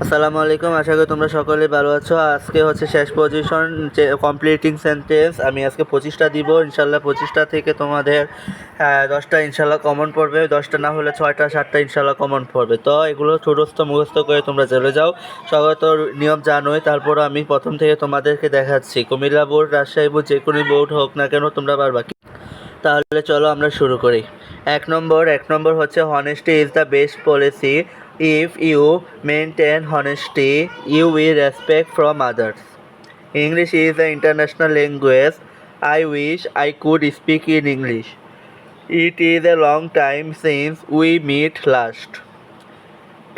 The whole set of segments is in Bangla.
আসসালামু আলাইকুম আশা করি তোমরা সকলে ভালো আছো আজকে হচ্ছে শেষ পজিশন কমপ্লিটিং সেন্টেন্স আমি আজকে পঁচিশটা দিব ইনশাল্লাহ পঁচিশটা থেকে তোমাদের হ্যাঁ, দশটা ইনশাল্লাহ কমন পড়বে দশটা না হলে ছয়টা সাতটা ইনশাল্লাহ কমন পড়বে তো এগুলো ছোটস্থ মুখস্থ করে তোমরা চলে যাও সবাই তো নিয়ম জানোই তারপর আমি প্রথম থেকে তোমাদেরকে দেখাচ্ছি কুমিল্লা বোর্ড রাজশাহী বোর্ড যে কোনো বোর্ড হোক না কেন তোমরা বারবার তাহলে চলো আমরা শুরু করি এক নম্বর এক নম্বর হচ্ছে honesty is the best policy if you maintain honesty you will respect from others English is a international language I wish I could speak in English it is a long time since we meet last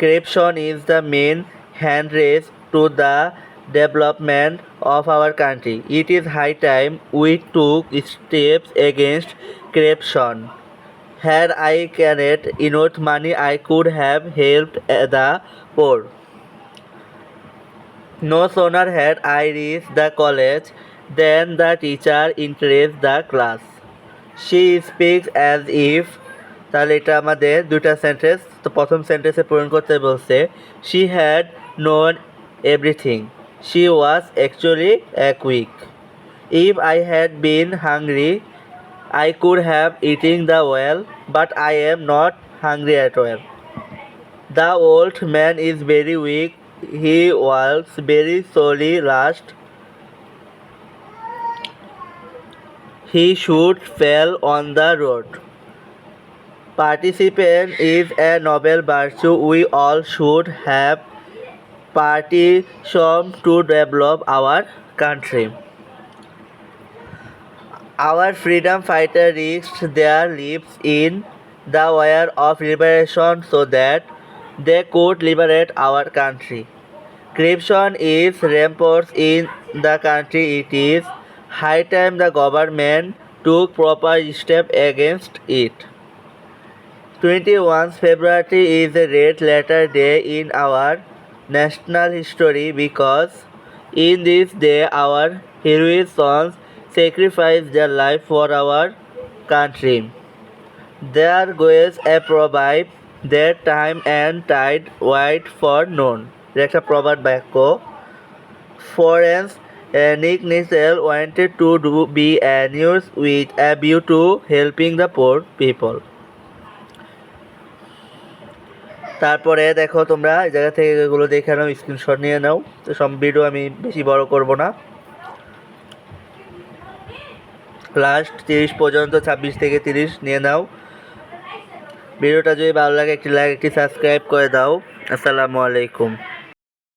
corruption is the main hand race to the development of our country it is high time we took steps against corruption Had I carried enough money, I could have helped the poor. No sooner had I reached the college than the teacher entered the class. She speaks as if তাহলে এটা আমাদের দুইটা সেন্টেন্স তো প্রথম সেন্টেন্সে পূরণ করতে বলছে she had known everything she was actually a quick if I had been hungry I could have eaten the well, but I am not hungry at all. The old man is very weak. He walks very slowly. Last, he should fell on the road. participant is a noble virtue. We all should have party some to develop our country. Our freedom fighter risked their lives in the war of liberation so that they could liberate our country. Corruption is rampant in the country. It is high time the government took proper steps against it. 21 February is a red-letter day in our national history because in this day our heroism sacrifice their life for our country. Their goes a proverb, their time and tide wait for noon. একটা প্রবাদ বাক্য uh, Nick Nissel wanted to do, be a news with a view to helping the poor people. তারপরে দেখো তোমরা এই জায়গা থেকে এগুলো দেখে নাও স্ক্রিনশট নিয়ে নাও তো সব ভিডিও আমি বেশি বড় করব না লাস্ট তিরিশ পর্যন্ত ছাব্বিশ থেকে তিরিশ নিয়ে নাও ভিডিওটা যদি ভালো লাগে একটি লাইক একটি সাবস্ক্রাইব করে দাও আসসালামু আলাইকুম